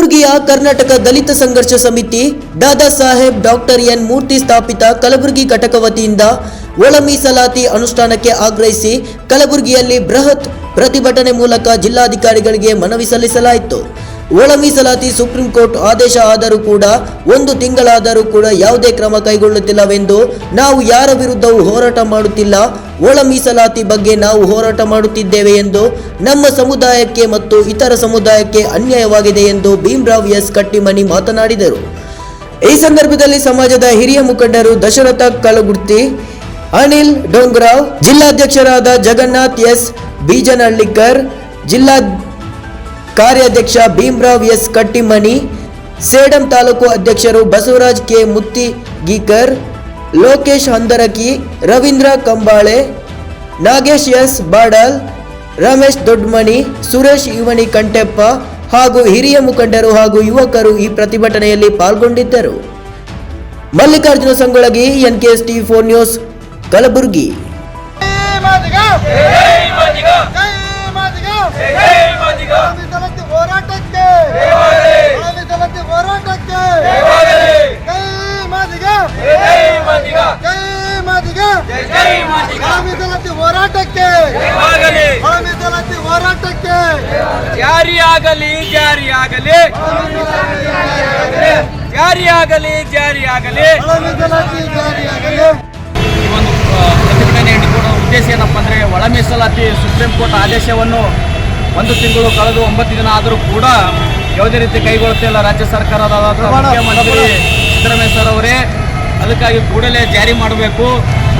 ಕಲಬುರಗಿಯ ಕರ್ನಾಟಕ ದಲಿತ ಸಂಘರ್ಷ Samiti Dada Saheb doctor N Murthy ಸ್ಥಾಪಿತ ಕಲಬುರಗಿ ಘಟಕ ವತಿಯಿಂದ ಒಳ ಮೀಸಲಾತಿ ಅನುಷ್ಠಾನಕ್ಕೆ ಆಗ್ರಹಿಸಿ ಕಲಬುರಗಿಯಲ್ಲಿ ಬೃಹತ್ ಪ್ರತಿಭಟನೆ ಮೂಲಕ ಜಿಲ್ಲಾಧಿಕಾರಿಗಳಿಗೆ ಮನವಿ ಸಲ್ಲಿಸಲಾಯಿತು. ಒಳ ಮೀಸಲಾತಿ ಸುಪ್ರೀಂ ಕೋರ್ಟ್ ಆದೇಶ ಆದರೂ ಕೂಡ ಒಂದು ತಿಂಗಳಾದರೂ ಕೂಡ ಯಾವುದೇ ಕ್ರಮ ಕೈಗೊಳ್ಳುತ್ತಿಲ್ಲವೆಂದು ನಾವು ಯಾರ ವಿರುದ್ಧವೂ ಹೋರಾಟ ಮಾಡುತ್ತಿಲ್ಲ. ಒಳ ಮೀಸಲಾತಿ ಬಗ್ಗೆ ನಾವು ಹೋರಾಟ ಮಾಡುತ್ತಿದ್ದೇವೆ ಎಂದು ನಮ್ಮ ಸಮುದಾಯಕ್ಕೆ ಮತ್ತು ಇತರ ಸಮುದಾಯಕ್ಕೆ ಅನ್ಯಾಯವಾಗಿದೆ ಎಂದು ಭೀಮರಾವ್ ಎಸ್ ಕಟ್ಟಿಮನಿ ಮಾತನಾಡಿದರು. ಈ ಸಂದರ್ಭದಲ್ಲಿ ಸಮಾಜದ ಹಿರಿಯ ಮುಖಂಡರು ದಶರಥ ಕಲಗುರ್ತಿ ಅನಿಲ್ ಡೋಂಗ್ರಾವ್, ಜಿಲ್ಲಾಧ್ಯಕ್ಷರಾದ ಜಗನ್ನಾಥ್ ಎಸ್ ಬೀಜನಹಳ್ಳಿಕರ್, ಜಿಲ್ಲಾ ಕಾರ್ಯಾಧ್ಯಕ್ಷ ಭೀಮ್ರಾವ್ ಎಸ್ ಕಟ್ಟಿಮನಿ, ಸೇಡಂ ತಾಲೂಕು ಅಧ್ಯಕ್ಷರು ಬಸವರಾಜ್ ಕೆ ಮುತ್ತಿಗೀಕರ್ ಲೋಕೇಶ್ ಹಂದರಕಿ ರವೀಂದ್ರ ಕಂಬಾಳೆ ನಾಗೇಶ್ ಎಸ್ ಬಾಡಲ್ ರಮೇಶ್ ದೊಡ್ಮಣಿ ಸುರೇಶ್ ಇವಣಿ ಕಂಟೆಪ್ಪ ಹಾಗೂ ಹಿರಿಯ ಮುಖಂಡರು ಹಾಗೂ ಯುವಕರು ಈ ಪ್ರತಿಭಟನೆಯಲ್ಲಿ ಪಾಲ್ಗೊಂಡಿದ್ದರು. Mallikarjuna Sangolagi N K S T four news Kalaburagi ಹೋರಾಟಕ್ಕೆ. ಹೋರಾಟಕ್ಕೆ. ಕೈ ಮಾದಿಗ. ಸಮಿತಿ ಹೋರಾಟಕ್ಕೆ. ಸಮಿತಿ ಹೋರಾಟಕ್ಕೆ. ಜಾರಿಯಾಗಲಿ ಜಾರಿಯಾಗಲಿ. ಜಾರಿಯಾಗಲಿ. ಜಾರಿಯಾಗಲಿ ಮೀಸಲಾತಿ ಜಾರಿಯಾಗಲಿ. ಈ ಒಂದು ಪ್ರತಿಭಟನೆ ಇಟ್ಟುಕೊಳ್ಳೋ ಉದ್ದೇಶ ಏನಪ್ಪ ಅಂದ್ರೆ ಒಳ ಮೀಸಲಾತಿ ಸುಪ್ರೀಂ ಕೋರ್ಟ್ ಆದೇಶವನ್ನು ಒಂದು ತಿಂಗಳು ಕಳೆದು ಒಂಬತ್ತು ದಿನ ಆದರೂ ಕೂಡ ಯಾವುದೇ ರೀತಿ ಕೈಗೊಳ್ಳುತ್ತಿಲ್ಲ ರಾಜ್ಯ ಸರ್ಕಾರದ ಮುಖ್ಯಮಂತ್ರಿ ಸಿದ್ದರಾಮಯ್ಯ ಸರ್ ಅವರೇ. ಅದಕ್ಕಾಗಿ ಕೂಡಲೇ ಜಾರಿ ಮಾಡಬೇಕು.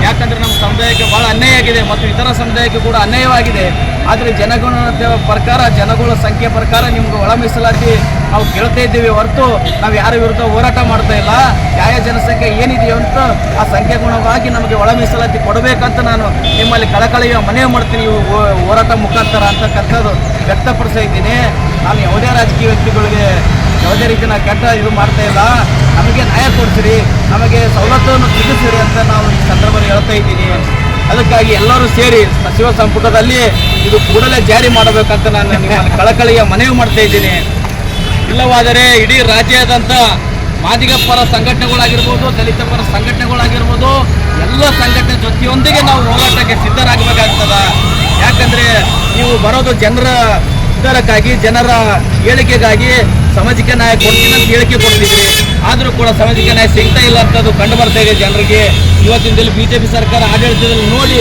ಯಾಕಂದರೆ ನಮ್ಮ ಸಮುದಾಯಕ್ಕೆ ಬಹಳ ಅನ್ಯಾಯ ಆಗಿದೆ ಮತ್ತು ಇತರ ಸಮುದಾಯಕ್ಕೆ ಕೂಡ ಅನ್ಯಾಯವಾಗಿದೆ. ಆದರೆ ಜನಗಣನತೆ ಪ್ರಕಾರ, ಜನಗಳ ಸಂಖ್ಯೆ ಪ್ರಕಾರ ನಿಮ್ಗೆ ಒಳ ಮೀಸಲಾತಿ ನಾವು ಕೇಳ್ತಾ ಇದ್ದೀವಿ ಹೊರತು ನಾವು ಯಾರ ವಿರುದ್ಧ ಹೋರಾಟ ಮಾಡ್ತಾ ಇಲ್ಲ. ಯಾವ ಜನಸಂಖ್ಯೆ ಏನಿದೆಯೋ ಅಂತ ಆ ಸಂಖ್ಯೆ ಗುಣವಾಗಿ ನಮಗೆ ಒಳ ಮೀಸಲಾತಿ ಕೊಡಬೇಕಂತ ನಾನು ನಿಮ್ಮಲ್ಲಿ ಕಳಕಳಿಯ ಮನವಿ ಮಾಡ್ತೀನಿ. ಹೋರಾಟ ಮುಖಾಂತರ ಅಂತಕ್ಕಂಥದ್ದು ವ್ಯಕ್ತಪಡಿಸ್ತಾ ಇದ್ದೀನಿ. ನಾನು ಯಾವುದೇ ರಾಜಕೀಯ ವ್ಯಕ್ತಿಗಳಿಗೆ ಯಾವುದೇ ರೀತಿ ನಾನು ಕೆಟ್ಟ ಇದು ಮಾಡ್ತಾ ಇಲ್ಲ. ನಮಗೆ ನ್ಯಾಯ ಕೊಡಿಸಿರಿ ನಮಗೆ ಸವಲತ್ತನ್ನು ಸಿಗಿಸಿರಿ ಅಂತ ನಾವು ಈ ಸಂದರ್ಭದಲ್ಲಿ ಹೇಳ್ತಾ ಇದ್ದೀನಿ. ಅದಕ್ಕಾಗಿ ಎಲ್ಲರೂ ಸೇರಿ ಸಚಿವ ಸಂಪುಟದಲ್ಲಿ ಇದು ಕೂಡಲೇ ಜಾರಿ ಮಾಡಬೇಕಂತ ನಾನು ಕಳಕಳಿಯ ಮನವಿ ಮಾಡ್ತಾ ಇದ್ದೀನಿ. ಇಲ್ಲವಾದರೆ ಇಡೀ ರಾಜ್ಯಾದ್ಯಂತ ಮಾದಿಗ ಪರ ಸಂಘಟನೆಗಳಾಗಿರ್ಬೋದು, ದಲಿತ ಪರ ಸಂಘಟನೆಗಳಾಗಿರ್ಬೋದು, ಎಲ್ಲ ಸಂಘಟನೆ ಜೊತೆಯೊಂದಿಗೆ ನಾವು ಹೋರಾಟಕ್ಕೆ ಸಿದ್ಧರಾಗಬೇಕಾಗ್ತದ. ಯಾಕಂದ್ರೆ ನೀವು ಬರೋದು ಜನರ ಉದ್ಧಾರಕ್ಕಾಗಿ ಜನರ ಏಳಿಗೆಗಾಗಿ ಸಾಮಾಜಿಕ ನ್ಯಾಯ ಕೊಡ್ತೀನಿ ಅಂತ ಹೇಳಿಕೆ ಕೊಡ್ತಿದ್ರಿ ಆದರೂ ಕೂಡ ಸಾಮಾಜಿಕ ನ್ಯಾಯ ಸಿಗ್ತಾ ಇಲ್ಲ ಅಂತದ್ದು ಕಂಡು ಬರ್ತಾ ಇದೆ ಜನರಿಗೆ. ಇವತ್ತಿನ ದಿನ ಬಿಜೆಪಿ ಸರ್ಕಾರ ಆಡಳಿತದಲ್ಲಿ ನೋಡಿ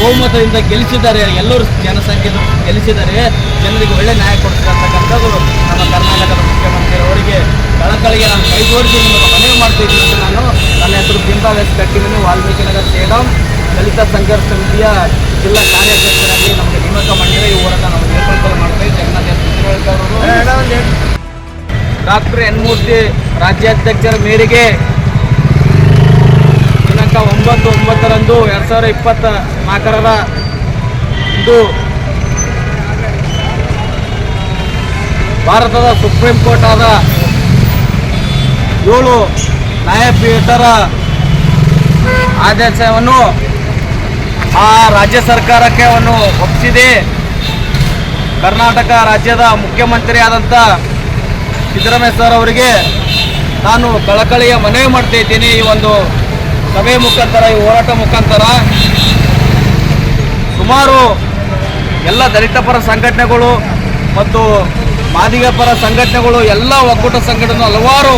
ಬಹುಮತದಿಂದ ಗೆಲ್ಲಿಸಿದ್ದಾರೆ. ಎಲ್ಲರೂ ಜನಸಂಖ್ಯೆ ಗೆಲ್ಲಿಸಿದ್ದಾರೆ. ಜನರಿಗೆ ಒಳ್ಳೆ ನ್ಯಾಯ ಕೊಡ್ತಕ್ಕಂಥದ್ದು ನಮ್ಮ ಕರ್ನಾಟಕದ ಮುಖ್ಯಮಂತ್ರಿ ಅವರಿಗೆ. ಕಳಕಳಿಗೆ ನಾನು ಕೈ ಜೋಡಿಸಿ ನಿಮಗೆ ಮನವಿ ಮಾಡ್ತಿದ್ದೀನಿ ಅಂತ ನಾನು ನನ್ನ ಹೆಸರು ಬಿಂಬಾ ವ್ಯಸ್ ಕಟ್ಟಿದ್ದೀನಿ ವಾಲ್ಮೀಕಿ ನಗರ ಸೇಡಂ, ದಲಿತ ಸಂಘರ್ಷ ಸಮಿತಿಯ ಜಿಲ್ಲಾ ಕಾರ್ಯಾಧ್ಯಕ್ಷರಾಗಿ ನಮಗೆ ನೇಮಕ ಮಾಡಿದರೆ ಈ ಹೋರಾಟ ಡಾಕ್ಟರ್ ಎನ್ ಮೂರ್ತಿ ರಾಜ್ಯಾಧ್ಯಕ್ಷರ ಮೇರೆಗೆ ದಿನಾಂಕ ಒಂಬತ್ತು ಒಂಬತ್ತರಂದು ಎರಡು ಸಾವಿರದ ಇಪ್ಪತ್ತ ನಾಲ್ಕರ ಇದು ಭಾರತದ ಸುಪ್ರೀಂ ಕೋರ್ಟ್ ಆದ ಏಳು ನ್ಯಾಯಪೀಠರ ಆದೇಶವನ್ನು ಆ ರಾಜ್ಯ ಸರ್ಕಾರಕ್ಕೆ ಅವನ್ನು ಒಪ್ಪಿಸಿದೆ. ಕರ್ನಾಟಕ ರಾಜ್ಯದ ಮುಖ್ಯಮಂತ್ರಿ ಆದಂಥ ಸಿದ್ದರಾಮಯ್ಯ ಸರ್ ಅವರಿಗೆ ನಾನು ಕಳಕಳಿಯ ಮನವಿ ಮಾಡ್ತಾ ಇದ್ದೀನಿ. ಈ ಒಂದು ಸಭೆ ಮುಖಾಂತರ, ಈ ಹೋರಾಟ ಮುಖಾಂತರ ಸುಮಾರು ಎಲ್ಲ ದಲಿತ ಪರ ಸಂಘಟನೆಗಳು ಮತ್ತು ಮಾದಿಗ ಪರ ಸಂಘಟನೆಗಳು, ಎಲ್ಲ ಒಕ್ಕೂಟ ಸಂಘಟನೆ ಹಲವಾರು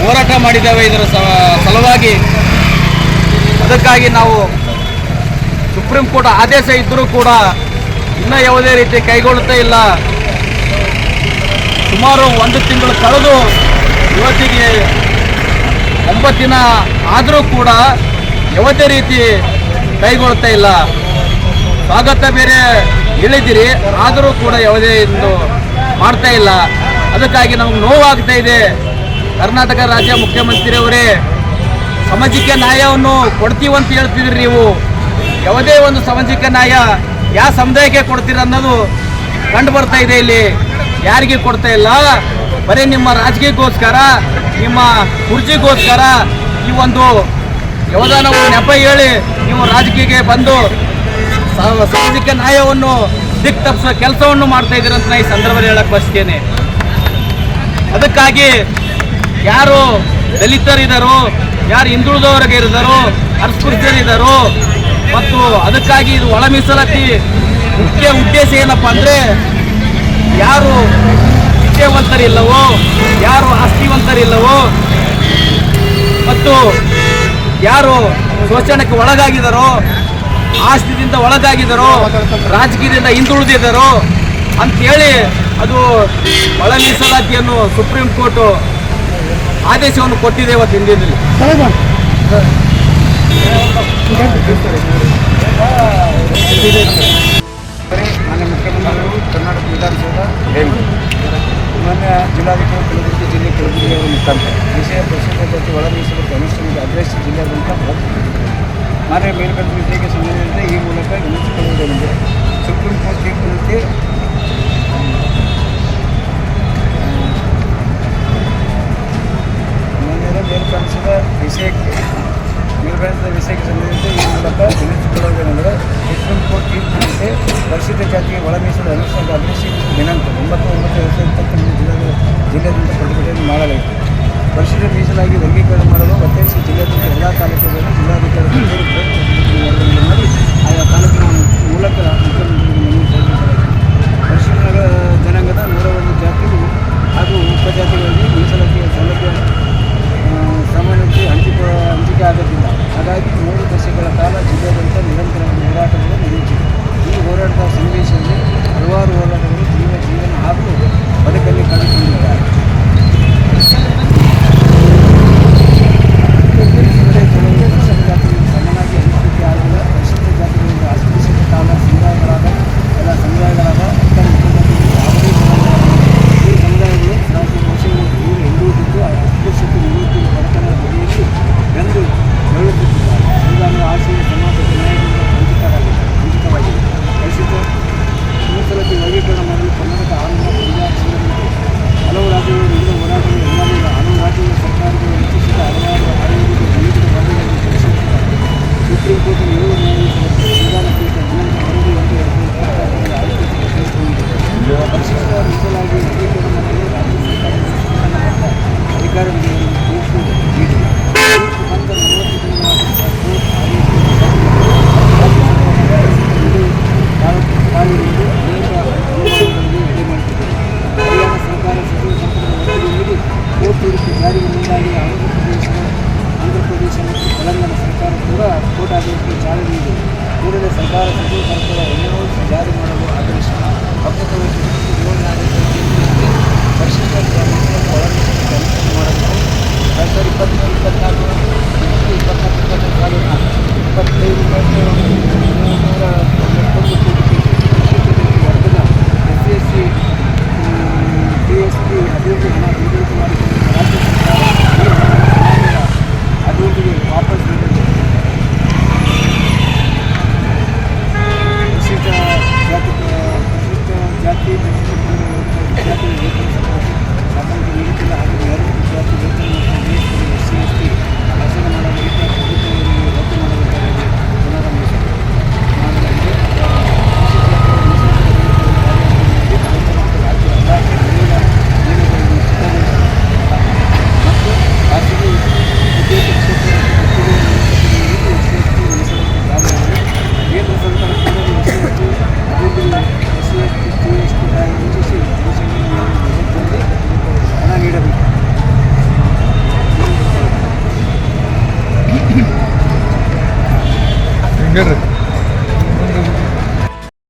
ಹೋರಾಟ ಮಾಡಿದ್ದಾವೆ ಇದರ ಸಲುವಾಗಿ. ಅದಕ್ಕಾಗಿ ನಾವು ಸುಪ್ರೀಂ ಕೋರ್ಟ್ ಆದೇಶ ಇದ್ದರೂ ಕೂಡ ಇನ್ನೂ ಯಾವುದೇ ರೀತಿ ಕೈಗೊಳ್ಳುತ್ತಾ ಇಲ್ಲ. ಸುಮಾರು ಒಂದು ತಿಂಗಳು ಕಳೆದು ಇವತ್ತಿಗೆ ಒಂಬತ್ತು ದಿನ ಆದರೂ ಕೂಡ ಯಾವುದೇ ರೀತಿ ಕೈಗೊಳ್ತಾ ಇಲ್ಲ. ಸ್ವಾಗತ ಬೇರೆ ಹೇಳಿದಿರಿ ಆದರೂ ಕೂಡ ಯಾವುದೇ ಒಂದು ಮಾಡ್ತಾ ಇಲ್ಲ. ಅದಕ್ಕಾಗಿ ನಮ್ಗೆ ನೋವಾಗ್ತಾ ಇದೆ. ಕರ್ನಾಟಕ ರಾಜ್ಯ ಮುಖ್ಯಮಂತ್ರಿಯವರೇ, ಸಾಮಾಜಿಕ ನ್ಯಾಯವನ್ನು ಕೊಡ್ತೀವಂತ ಹೇಳ್ತಿದ್ರಿ ನೀವು. ಯಾವುದೇ ಒಂದು ಸಾಮಾಜಿಕ ನ್ಯಾಯ ಯಾವ ಸಮುದಾಯಕ್ಕೆ ಕೊಡ್ತೀರ ಅನ್ನೋದು ಕಂಡು ಬರ್ತಾ ಇದೆ ಇಲ್ಲಿ. ಯಾರಿಗೂ ಕೊಡ್ತಾ ಇಲ್ಲ. ಬರೀ ನಿಮ್ಮ ರಾಜಕೀಯಕ್ಕೋಸ್ಕರ, ನಿಮ್ಮ ಕುರ್ಜಿಗೋಸ್ಕರ ಈ ಒಂದು ಯಾವುದಾನ ಒಂದು ನೆಪ ಹೇಳಿ ನೀವು ರಾಜಕೀಯಕ್ಕೆ ಬಂದು ಸಾಮಾಜಿಕ ನ್ಯಾಯವನ್ನು ದಿಕ್ ತಪ್ಪಿಸೋ ಕೆಲಸವನ್ನು ಮಾಡ್ತಾ ಇದ್ದೀರಂತ ನಾ ಈ ಸಂದರ್ಭದಲ್ಲಿ ಹೇಳಕ್ ಬಯಸ್ತೇನೆ. ಅದಕ್ಕಾಗಿ ಯಾರು ದಲಿತರಿದ್ದಾರೋ ಯಾರು ಹಿಂದುಳಿದವರಿಗೆ ಇದ್ದಾರೋ ಅಸ್ಪೃಶ್ಯರಿದ್ದಾರೋ ಮತ್ತು ಅದಕ್ಕಾಗಿ ಇದು ಒಳ ಮೀಸಲಾತಿ ಮುಖ್ಯ ಉದ್ದೇಶ ಏನಪ್ಪ ಅಂದರೆ ಯಾರು ವಿದ್ಯಾವಂತರಿಲ್ಲವೋ, ಯಾರು ಆಸ್ತಿವಂತರಿಲ್ಲವೋ, ಮತ್ತು ಯಾರು ಶೋಷಣೆಗೆ ಒಳಗಾಗಿದಾರೋ ಆಸ್ತಿದಿಂದ ಒಳಗಾಗಿದ್ದಾರೋ, ರಾಜಕೀಯದಿಂದ ಹಿಂದುಳಿದಿದ್ದಾರೋ ಅಂತೇಳಿ ಅದು ಒಳ ಮೀಸಲಾತಿಯನ್ನು ಸುಪ್ರೀಂ ಕೋರ್ಟು ಆದೇಶವನ್ನು ಕೊಟ್ಟಿದೆ ಇವತ್ತು ಹಿಂದಿನಲ್ಲಿ ಮಾನ್ಯ ಮುಖ್ಯಮಂತ್ರಿಗಳು ಕರ್ನಾಟಕ ವಿಧಾನಸೌಧ ಮಾನ್ಯ ಜಿಲ್ಲಾಧಿಕಾರಿ ಕಲಬುರಗಿ ಜಿಲ್ಲೆ ಕಲಬುರಗಿ ಅವರ ಮುಖಾಂತರ ವಿಷಯ ಪರಿಶೀಲನೆ ಮತ್ತು ಒಳ ಮೀಸಲಾತಿ ಅನುಷ್ಠಾನದ ಅಗ್ರಹಿಸಿ ಜಿಲ್ಲಾದ್ಯಂತ ಮಾನ್ಯ ಮೇಲ್ಕಂಡ ವಿಷಯಕ್ಕೆ ಸಂಬಂಧಿಸಿದಂತೆ ಈ ಮೂಲಕ ವಿನಂತಿಕೊಳ್ಳುವುದರಿಂದ ಸುಪ್ರೀಂ ಕೋರ್ಟ್ ತೀರ್ಪಿನಂತೆ ವರ್ಗೀಕರಣ ಮಾಡಲು ಒತ್ತಾಯಿಸಿ ಜಿಲ್ಲೆಯಾದ್ಯಂತ ಎಲ್ಲ ತಾಲೂಕುಗಳಲ್ಲಿ ಜಿಲ್ಲಾಧಿಕಾರಿ ಮಾಡಿ ಆಯಾ ತಾಲೂಕಿನ ಮೂಲಕ ಪರಿಶಿಷ್ಟ ಜನಾಂಗದ ನೂರ ಒಂದು ಹಾಗೂ ಉಪಜಾತಿಗಳಲ್ಲಿ ಮೀಸಲಾತಿಯ ಸೌಲಭ್ಯ ಆ, ಸಾಮಾನ್ಯತೆ ಹಂಚಿಕ ಹಂಚಿಕೆ ಆಗೋದಿಲ್ಲ ಹಾಗಾಗಿ ಮೂರು ದಶಕಗಳ ಕಾಲ ಜಿಲ್ಲೆಯಾದ್ಯಂತ ನಿರಂತರ ಹೋರಾಟಗಳು ಈ ಹೋರಾಟದ ಸನ್ನಿವೇಶದಲ್ಲಿ ಹಲವಾರು ಹೋರಾಟಗಳು ಜೀವ ಜೀವನ ಹಾಗೂ ಬದುಕಲ್ಲಿ ಕಳೆದುಕೊಂಡಿದ್ದಾರೆ ಪರಿಶಿಷ್ಟ ಸರ್ಕಾರ ಅಧಿಕಾರಿಗಳಿಗೆ ತೀರ್ಪು ನೀಡಿದೆ ತೀರ್ಪು ಬಂದ ನಲವತ್ತು ದಿನಗಳ ಕಾಲಿಡಿದ್ದು ಅನೇಕ ಅನುಮಾನಗಳಿಗೆ ಎಡೆ ಮಾಡುತ್ತಿದೆ ಹರಿಯಾಣ ಮತ್ತು ತೆಲಂಗಾಣ ಸರ್ಕಾರ ಕೂಡ ಕೋರ್ಟ್ ಆದೇಶಕ್ಕೆ ಚಾಲನೆ ನೀಡಿದೆ ಕೂಡಲೇ ಸರ್ಕಾರ ಸಚಿವ ಸಂಪುಟದ C S C P S P ಅಭಿವೃದ್ಧಿ ಹಣ ಬಿಡುಗಡೆ Guerra.